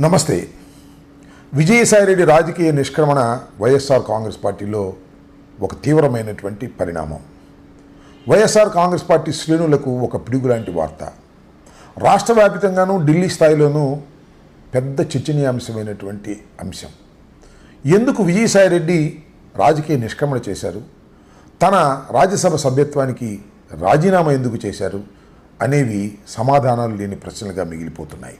నమస్తే. విజయసాయిరెడ్డి రాజకీయ నిష్క్రమణ వైఎస్ఆర్ కాంగ్రెస్ పార్టీలో ఒక తీవ్రమైనటువంటి పరిణామం. వైఎస్ఆర్ కాంగ్రెస్ పార్టీ శ్రేణులకు ఒక పిడుగు లాంటి వార్త. రాష్ట్ర ఢిల్లీ స్థాయిలోనూ పెద్ద చర్చనీయాంశమైనటువంటి అంశం. ఎందుకు విజయసాయిరెడ్డి రాజకీయ నిష్క్రమణ చేశారు? తన రాజ్యసభ సభ్యత్వానికి రాజీనామా ఎందుకు చేశారు? అనేవి సమాధానాలు లేని ప్రశ్నలుగా మిగిలిపోతున్నాయి.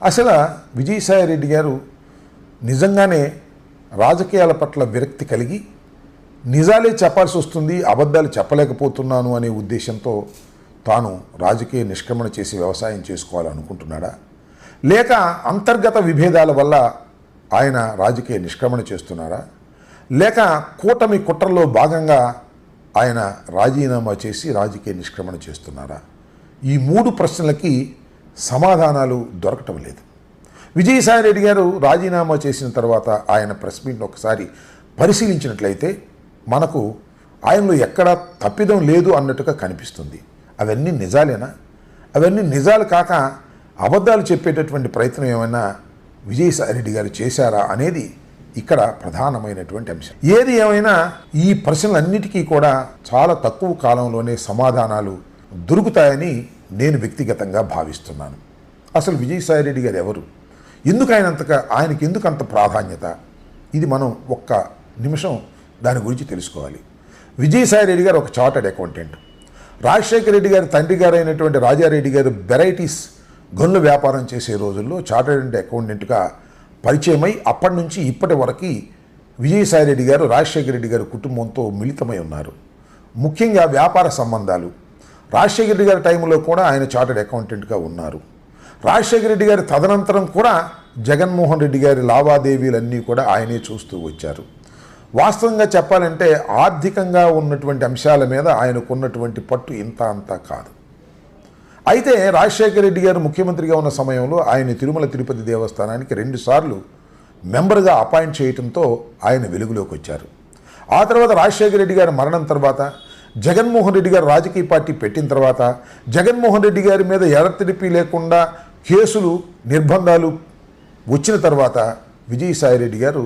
అసలు విజయసాయిరెడ్డి గారు నిజంగానే రాజకీయాల పట్ల విరక్తి కలిగి నిజాలే చెప్పాల్సి వస్తుంది అబద్ధాలు చెప్పలేకపోతున్నాను అనే ఉద్దేశంతో తాను రాజకీయ నిష్క్రమణ చేసి వ్యవసాయం చేసుకోవాలనుకుంటున్నాడా? లేక అంతర్గత విభేదాల వల్ల ఆయన రాజకీయ నిష్క్రమణ చేస్తున్నారా లేక కూటమి కుట్రలో భాగంగా ఆయన రాజీనామా చేసి రాజకీయ నిష్క్రమణ చేస్తున్నారా ఈ మూడు ప్రశ్నలకి సమాధానాలు దొరకటం లేదు. విజయసాయిరెడ్డి గారు రాజీనామా చేసిన తర్వాత ఆయన ప్రెస్ మీట్ని ఒకసారి పరిశీలించినట్లయితే మనకు ఆయనలో ఎక్కడా తప్పిదం లేదు అన్నట్టుగా కనిపిస్తుంది. అవన్నీ నిజాలేనా? అవన్నీ నిజాలు కాక అబద్ధాలు చెప్పేటటువంటి ప్రయత్నం ఏమైనా విజయసాయిరెడ్డి గారు చేశారా అనేది ఇక్కడ ప్రధానమైనటువంటి అంశం. ఏది ఏమైనా ఈ ప్రశ్నలన్నిటికీ కూడా చాలా తక్కువ కాలంలోనే సమాధానాలు దొరుకుతాయని నేను వ్యక్తిగతంగా భావిస్తున్నాను. అసలు విజయసాయిరెడ్డి గారు ఎవరు? ఎందుకు ఆయన ఆయనకి ఎందుకు అంత ప్రాధాన్యత? ఇది మనం ఒక్క నిమిషం దాని గురించి తెలుసుకోవాలి. విజయసాయిరెడ్డి గారు ఒక చార్టర్డ్ అకౌంటెంట్. రాజశేఖర రెడ్డి గారి తండ్రి గారు అయినటువంటి రాజారెడ్డి గారు వెరైటీస్ గొల్లు వ్యాపారం చేసే రోజుల్లో చార్టర్డ్ అకౌంటెంట్గా పరిచయమై అప్పటి నుంచి ఇప్పటి వరకు విజయసాయిరెడ్డి గారు రాజశేఖర రెడ్డి గారి కుటుంబంతో మిళితమై ఉన్నారు. ముఖ్యంగా వ్యాపార సంబంధాలు రాజశేఖర రెడ్డి గారి టైంలో కూడా ఆయన చార్టెడ్ అకౌంటెంట్గా ఉన్నారు. రాజశేఖర రెడ్డి గారి తదనంతరం కూడా జగన్మోహన్ రెడ్డి గారి లావాదేవీలన్నీ కూడా ఆయనే చూస్తూ వచ్చారు. వాస్తవంగా చెప్పాలంటే ఆర్థికంగా ఉన్నటువంటి అంశాల మీద ఆయనకున్నటువంటి పట్టు ఇంత అంతా కాదు. అయితే రాజశేఖర రెడ్డి గారు ముఖ్యమంత్రిగా ఉన్న సమయంలో ఆయన తిరుమల తిరుపతి దేవస్థానానికి రెండుసార్లు మెంబర్గా అపాయింట్ చేయడంతో ఆయన వెలుగులోకి వచ్చారు. ఆ తర్వాత రాజశేఖర రెడ్డి గారి మరణం తర్వాత జగన్మోహన్ రెడ్డి గారు రాజకీయ పార్టీ పెట్టిన తర్వాత జగన్మోహన్ రెడ్డి గారి మీద ఎడతెడిపి లేకుండా కేసులు నిర్బంధాలు వచ్చిన తర్వాత విజయసాయిరెడ్డి గారు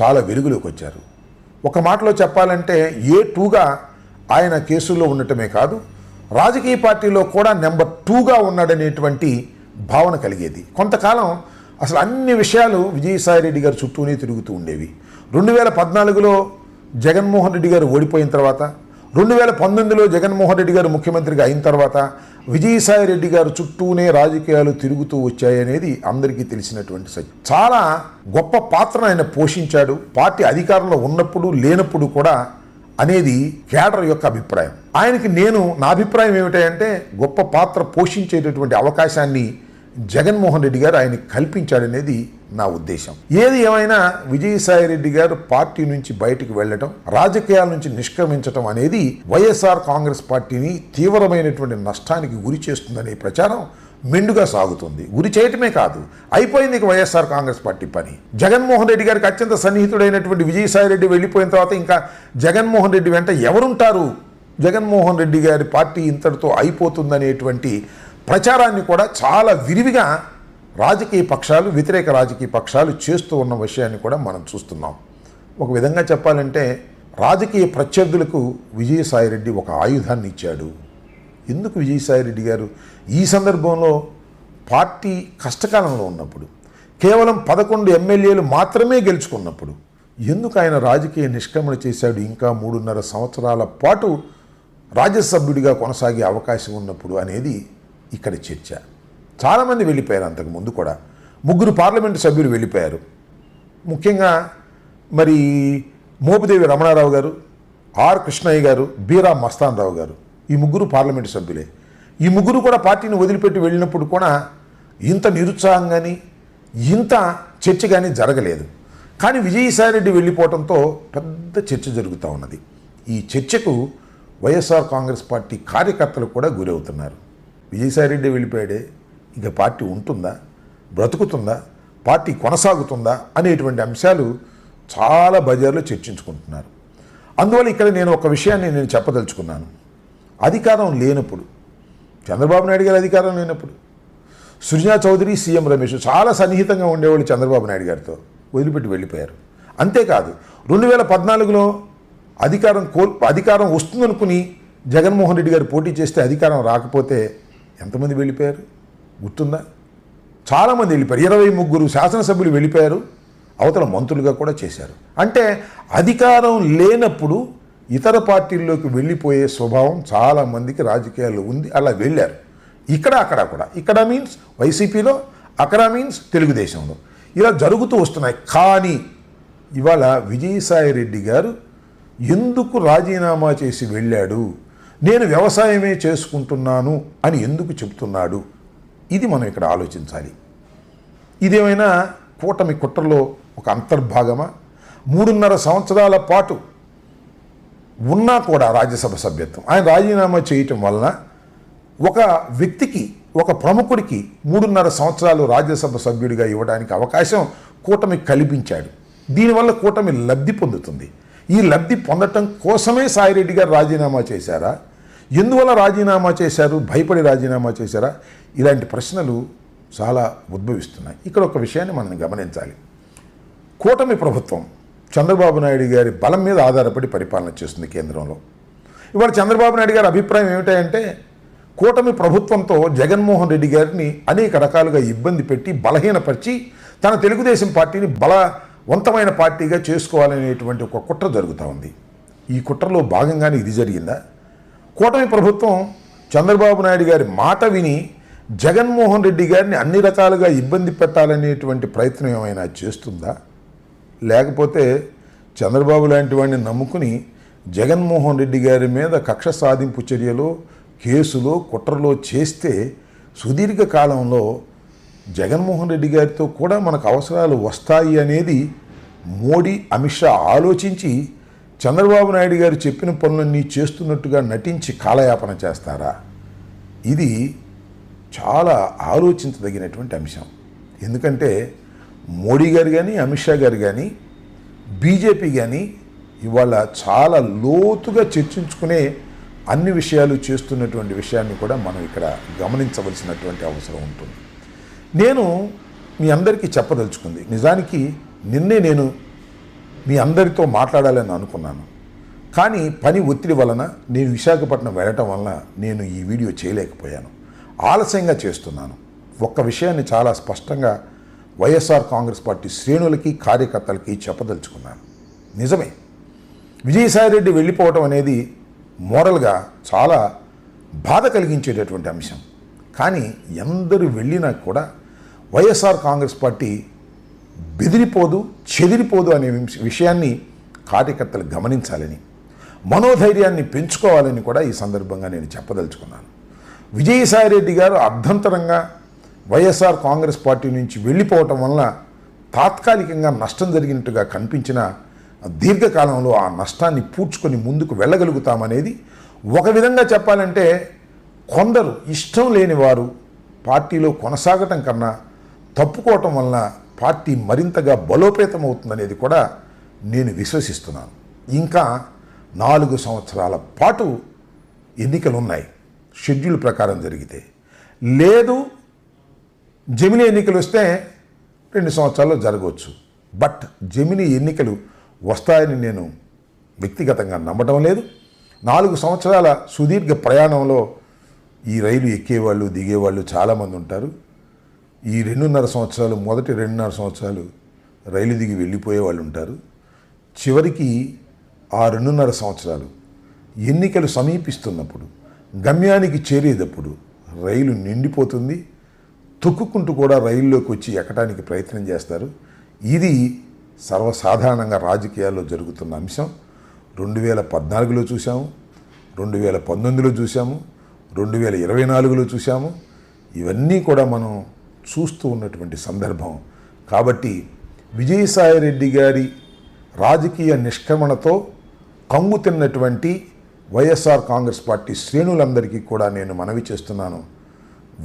చాలా వెలుగులోకి వచ్చారు. ఒక మాటలో చెప్పాలంటే ఏ టూగా ఆయన కేసుల్లో ఉండటమే కాదు రాజకీయ పార్టీలో కూడా నెంబర్ టూగా ఉన్నాడనేటువంటి భావన కలిగేది. కొంతకాలం అసలు అన్ని విషయాలు విజయసాయిరెడ్డి గారు చుట్టూనే తిరుగుతూ ఉండేవి. రెండు వేల పద్నాలుగులో జగన్మోహన్ రెడ్డి గారు ఓడిపోయిన తర్వాత రెండు వేల పంతొమ్మిదిలో జగన్మోహన్ రెడ్డి గారు ముఖ్యమంత్రిగా అయిన తర్వాత విజయసాయి రెడ్డి గారు చుట్టూనే రాజకీయాలు తిరుగుతూ వచ్చాయనేది అందరికీ తెలిసినటువంటి సత్యం. చాలా గొప్ప పాత్రను ఆయన పోషించాడు. పార్టీ అధికారంలో ఉన్నప్పుడు లేనప్పుడు కూడా అనేది కేడర్ యొక్క అభిప్రాయం. ఆయనకి నేను నా అభిప్రాయం ఏమిటంటే గొప్ప పాత్ర పోషించేటటువంటి అవకాశాన్ని జగన్మోహన్ రెడ్డి గారు ఆయన కల్పించాడనేది నా ఉద్దేశం. ఏది ఏమైనా విజయసాయి రెడ్డి గారు పార్టీ నుంచి బయటకు వెళ్ళటం రాజకీయాల నుంచి నిష్క్రమించటం అనేది వైఎస్ఆర్ కాంగ్రెస్ పార్టీని తీవ్రమైనటువంటి నష్టానికి గురి చేస్తుందనే ప్రచారం మెండుగా సాగుతుంది. గురి చేయటమే కాదు అయిపోయింది ఇక వైఎస్ఆర్ కాంగ్రెస్ పార్టీ పని. జగన్మోహన్ రెడ్డి గారికి అత్యంత సన్నిహితుడైనటువంటి విజయసాయి రెడ్డి వెళ్ళిపోయిన తర్వాత ఇంకా జగన్మోహన్ రెడ్డి వెంట ఎవరుంటారు? జగన్మోహన్ రెడ్డి గారి పార్టీ ఇంతటితో అయిపోతుందనేటువంటి ప్రచారాన్ని కూడా చాలా విరివిగా రాజకీయ పక్షాలు వ్యతిరేక రాజకీయ పక్షాలు చేస్తూ ఉన్న విషయాన్ని కూడా మనం చూస్తున్నాం. ఒక విధంగా చెప్పాలంటే రాజకీయ ప్రత్యర్థులకు విజయసాయిరెడ్డి ఒక ఆయుధాన్ని ఇచ్చాడు. ఎందుకు విజయసాయిరెడ్డి గారు? ఈ సందర్భంలో పార్టీ కష్టకాలంలో ఉన్నప్పుడు కేవలం పదకొండు ఎమ్మెల్యేలు మాత్రమే గెలుచుకున్నప్పుడు ఎందుకు ఆయన రాజకీయ నిష్క్రమణ చేశాడు? ఇంకా మూడున్నర సంవత్సరాల పాటు రాజ్యసభ్యుడిగా కొనసాగే అవకాశం ఉన్నప్పుడు అనేది ఇక్కడ చర్చ. చాలామంది వెళ్ళిపోయారు అంతకు ముందు కూడా. ముగ్గురు పార్లమెంటు సభ్యులు వెళ్ళిపోయారు. ముఖ్యంగా మరి మోపిదేవి రమణారావు గారు ఆర్ కృష్ణయ్య గారు బీరా మస్తాన్ రావు గారు. ఈ ముగ్గురు పార్లమెంటు సభ్యులే. ఈ ముగ్గురు కూడా పార్టీని వదిలిపెట్టి వెళ్ళినప్పుడు కూడా ఇంత నిరుత్సాహం కానీ ఇంత చర్చ కానీ జరగలేదు. కానీ విజయసాయిరెడ్డి వెళ్ళిపోవడంతో పెద్ద చర్చ జరుగుతూ ఉన్నది. ఈ చర్చకు వైఎస్ఆర్ కాంగ్రెస్ పార్టీ కార్యకర్తలు కూడా గురవుతున్నారు. విజయసాయిరెడ్డి వెళ్ళిపోయాడే. ఇక పార్టీ ఉంటుందా? బ్రతుకుతుందా? పార్టీ కొనసాగుతుందా? అనేటువంటి అంశాలు చాలా బజార్లో చర్చించుకుంటున్నారు. అందువల్ల ఇక్కడ నేను ఒక విషయాన్ని నేను చెప్పదలుచుకున్నాను. అధికారం లేనప్పుడు చంద్రబాబు నాయుడు గారి అధికారం లేనప్పుడు సృజనా చౌదరి సీఎం రమేష్ చాలా సన్నిహితంగా ఉండేవాళ్ళు చంద్రబాబు నాయుడు గారితో వదిలిపెట్టి వెళ్ళిపోయారు. అంతేకాదు రెండు వేల పద్నాలుగులో అధికారం కోల్ అధికారం వస్తుందనుకుని జగన్మోహన్ రెడ్డి గారు పోటీ చేస్తే అధికారం రాకపోతే ఎంతమంది వెళ్ళిపోయారు? గుర్తుందా? చాలామంది వెళ్ళిపోయారు. ఇరవై ముగ్గురు శాసనసభ్యులు వెళ్ళిపోయారు. అవతల మంత్రులుగా కూడా చేశారు. అంటే అధికారం లేనప్పుడు ఇతర పార్టీల్లోకి వెళ్ళిపోయే స్వభావం చాలామందికి రాజకీయాల్లో ఉంది. అలా వెళ్ళారు. ఇక్కడ అక్కడ కూడా. ఇక్కడ మీన్స్ వైసీపీలో అక్కడ మీన్స్ తెలుగుదేశంలో. ఇలా జరుగుతూ వస్తున్నాయి. కానీ ఇవాళ విజయసాయి రెడ్డి గారు ఎందుకు రాజీనామా చేసి వెళ్ళాడు? నేను వ్యవసాయమే చేసుకుంటున్నాను అని ఎందుకు చెప్తున్నాడు? ఇది మనం ఇక్కడ ఆలోచించాలి. ఇదేమైనా కూటమి కుట్రలో ఒక అంతర్భాగమా? మూడున్నర సంవత్సరాల పాటు ఉన్నా కూడా రాజ్యసభ సభ్యత్వం. ఆయన రాజీనామా చేయటం వలన ఒక వ్యక్తికి ఒక ప్రముఖుడికి మూడున్నర సంవత్సరాలు రాజ్యసభ సభ్యుడిగా ఇవ్వడానికి అవకాశం కూటమి కల్పించాడు. దీనివల్ల కూటమి లబ్ధి పొందుతుంది. ఈ లబ్ధి పొందటం కోసమే సాయిరెడ్డి గారు రాజీనామా చేశారా? ఎందువల్ల రాజీనామా చేశారు? భయపడి రాజీనామా చేశారా? ఇలాంటి ప్రశ్నలు చాలా ఉద్భవిస్తున్నాయి. ఇక్కడ ఒక విషయాన్ని మనం గమనించాలి. కూటమి ప్రభుత్వం చంద్రబాబు నాయుడు గారి బలం మీద ఆధారపడి పరిపాలన చేస్తుంది కేంద్రంలో. ఇవాళ చంద్రబాబు నాయుడు గారి అభిప్రాయం ఏమిటంటే కూటమి ప్రభుత్వంతో జగన్మోహన్ రెడ్డి గారిని అనేక రకాలుగా ఇబ్బంది పెట్టి బలహీనపరిచి తన తెలుగుదేశం పార్టీని బలవంతమైన పార్టీగా చేసుకోవాలనేటువంటి ఒక కుట్ర జరుగుతూ ఉంది. ఈ కుట్రలో భాగంగానే ఇది జరిగిందా? కూటమి ప్రభుత్వం చంద్రబాబు నాయుడు గారి మాట విని జగన్మోహన్ రెడ్డి గారిని అన్ని రకాలుగా ఇబ్బంది పెట్టాలనేటువంటి ప్రయత్నం ఏమైనా చేస్తుందా? లేకపోతే చంద్రబాబు లాంటి వాడిని నమ్ముకుని జగన్మోహన్ రెడ్డి గారి మీద కక్ష సాధింపు చర్యలు కేసులో కుట్రలో చేస్తే సుదీర్ఘ కాలంలో జగన్మోహన్ రెడ్డి గారితో కూడా మనకు అవసరాలు వస్తాయి అనేది మోడీ అమిత్ షా ఆలోచించి చంద్రబాబు నాయుడు గారు చెప్పిన పనులన్నీ చేస్తున్నట్టుగా నటించి కాలయాపన చేస్తారా? ఇది చాలా ఆలోచించదగినటువంటి అంశం. ఎందుకంటే మోడీ గారు కానీ అమిత్ షా గారు కానీ బీజేపీ కానీ ఇవాళ చాలా లోతుగా చర్చించుకునే అన్ని విషయాలు చేస్తున్నటువంటి విషయాన్ని కూడా మనం ఇక్కడ గమనించవలసినటువంటి అవసరం ఉంటుంది. నేను మీ అందరికీ చెప్పదలుచుకుంది నిజానికి నిన్నే నేను మీ అందరితో మాట్లాడాలని అనుకున్నాను. కానీ పని ఒత్తిడి వలన నేను విశాఖపట్నం వెళ్ళటం వలన నేను ఈ వీడియో చేయలేకపోయాను. ఆలస్యంగా చేస్తున్నాను. ఒక్క విషయాన్ని చాలా స్పష్టంగా వైఎస్ఆర్ కాంగ్రెస్ పార్టీ శ్రేణులకి కార్యకర్తలకి చెప్పదలుచుకున్నాను. నిజమే. విజయసాయిరెడ్డి వెళ్ళిపోవటం అనేది మోరల్గా చాలా బాధ కలిగించేటటువంటి అంశం. కానీ ఎందరు వెళ్ళినా కూడా వైఎస్ఆర్ కాంగ్రెస్ పార్టీ బెదిరిపోదు చెదిరిపోదు అనే విష- విషయాన్ని కార్యకర్తలు గమనించాలని మనోధైర్యాన్ని పెంచుకోవాలని కూడా ఈ సందర్భంగా నేను చెప్పదలుచుకున్నాను. విజయసాయిరెడ్డి గారు అర్ధంతరంగా వైఎస్ఆర్ కాంగ్రెస్ పార్టీ నుంచి వెళ్ళిపోవటం వలన తాత్కాలికంగా నష్టం జరిగినట్టుగా కనిపించిన దీర్ఘకాలంలో ఆ నష్టాన్ని పూడ్చుకొని ముందుకు వెళ్ళగలుగుతామనేది ఒక విధంగా చెప్పాలంటే కొందరు ఇష్టం లేని వారు పార్టీలో కొనసాగటం కన్నా తప్పుకోవటం వలన పార్టీ మరింతగా బలోపేతం అవుతుందనేది కూడా నేను విశ్వసిస్తున్నాను. ఇంకా నాలుగు సంవత్సరాల పాటు ఎన్నికలు ఉన్నాయి షెడ్యూల్ ప్రకారం జరిగితే లేదు జమిని ఎన్నికలు వస్తే రెండు సంవత్సరాల్లో జరగవచ్చు. బట్ జమిని ఎన్నికలు వస్తాయని నేను వ్యక్తిగతంగా నమ్మటం లేదు. నాలుగు సంవత్సరాల సుదీర్ఘ ప్రయాణంలో ఈ రైలు ఎక్కేవాళ్ళు దిగేవాళ్ళు చాలామంది ఉంటారు. ఈ రెండున్నర సంవత్సరాలు మొదటి రెండున్నర సంవత్సరాలు రైలు దిగి వెళ్ళిపోయే వాళ్ళు ఉంటారు. చివరికి ఆ రెండున్నర సంవత్సరాలు ఎన్నికలు సమీపిస్తున్నప్పుడు గమ్యానికి చేరేటప్పుడు రైలు నిండిపోతుంది. తొక్కుకుంటూ కూడా రైల్లోకి వచ్చి ఎక్కడానికి ప్రయత్నం చేస్తారు. ఇది సర్వసాధారణంగా రాజకీయాల్లో జరుగుతున్న అంశం. రెండు వేల పద్నాలుగులో చూసాము రెండు వేల పంతొమ్మిదిలో చూసాము రెండు వేల ఇరవై నాలుగులో చూసాము ఇవన్నీ కూడా మనం చూస్తూ ఉన్నటువంటి సందర్భం. కాబట్టి విజయసాయిరెడ్డి గారి రాజకీయ నిష్క్రమణతో కంగు తిన్నటువంటి వైఎస్ఆర్ కాంగ్రెస్ పార్టీ శ్రేణులందరికీ కూడా నేను మనవి చేస్తున్నాను.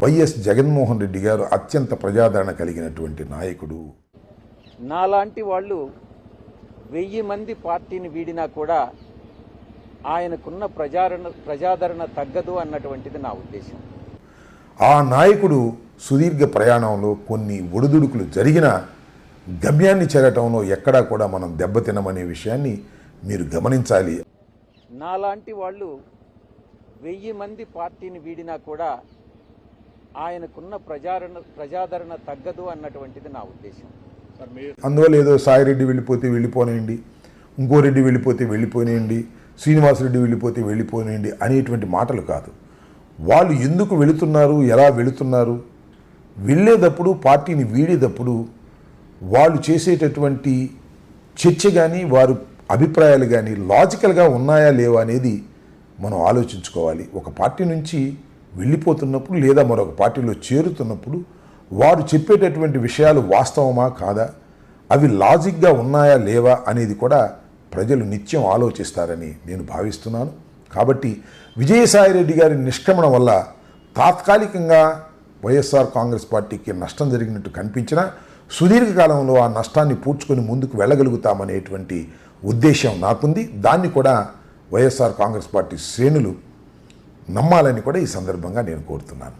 వైఎస్ జగన్మోహన్ రెడ్డి గారు అత్యంత ప్రజాదరణ కలిగినటువంటి నాయకుడు. నాలాంటి వాళ్ళు వెయ్యి మంది పార్టీని వీడినా కూడా ఆయనకున్న ప్రజాదరణ ప్రజాదరణ తగ్గదు అన్నటువంటిది నా ఉద్దేశం. ఆ నాయకుడు సుదీర్ఘ ప్రయాణంలో కొన్ని ఒడిదుడుకులు జరిగిన గమ్యాన్ని చేరటంలో ఎక్కడా కూడా మనం దెబ్బతినమనే విషయాన్ని మీరు గమనించాలి. నాలాంటి వాళ్ళు వెయ్యి మంది పార్టీని వీడినా కూడా ఆయనకున్న ప్రజారణ ప్రజాదరణ తగ్గదు అన్నటువంటిది నా ఉద్దేశం. అందువల్ల ఏదో సాయిరెడ్డి వెళ్ళిపోతే వెళ్ళిపోనేయండి ఇంకో రెడ్డి వెళ్ళిపోతే వెళ్ళిపోనేయండి శ్రీనివాసరెడ్డి వెళ్ళిపోతే వెళ్ళిపోనేయండి అనేటువంటి మాటలు కాదు. వాళ్ళు ఎందుకు వెళుతున్నారు ఎలా వెళుతున్నారు? వెళ్ళేటప్పుడు పార్టీని వీడేటప్పుడు వాళ్ళు చేసేటటువంటి చర్చ కానీ వారు అభిప్రాయాలు కానీ లాజికల్గా ఉన్నాయా లేవా అనేది మనం ఆలోచించుకోవాలి. ఒక పార్టీ నుంచి వెళ్ళిపోతున్నప్పుడు లేదా మరొక పార్టీలో చేరుతున్నప్పుడు వారు చెప్పేటటువంటి విషయాలు వాస్తవమా కాదా? అవి లాజిక్గా ఉన్నాయా లేవా అనేది కూడా ప్రజలు నిత్యం ఆలోచిస్తారని నేను భావిస్తున్నాను. కాబట్టి విజయసాయిరెడ్డి గారి నిష్క్రమణ వల్ల తాత్కాలికంగా వైఎస్ఆర్ కాంగ్రెస్ పార్టీకి నష్టం జరిగినట్టు కనిపించినా సుదీర్ఘకాలంలో ఆ నష్టాన్ని పూడ్చుకొని ముందుకు వెళ్ళగలుగుతామనేటువంటి ఉద్దేశం నాకుంది. దాన్ని కూడా వైఎస్ఆర్ కాంగ్రెస్ పార్టీ శ్రేణులు నమ్మాలని కూడా ఈ సందర్భంగా నేను కోరుతున్నాను.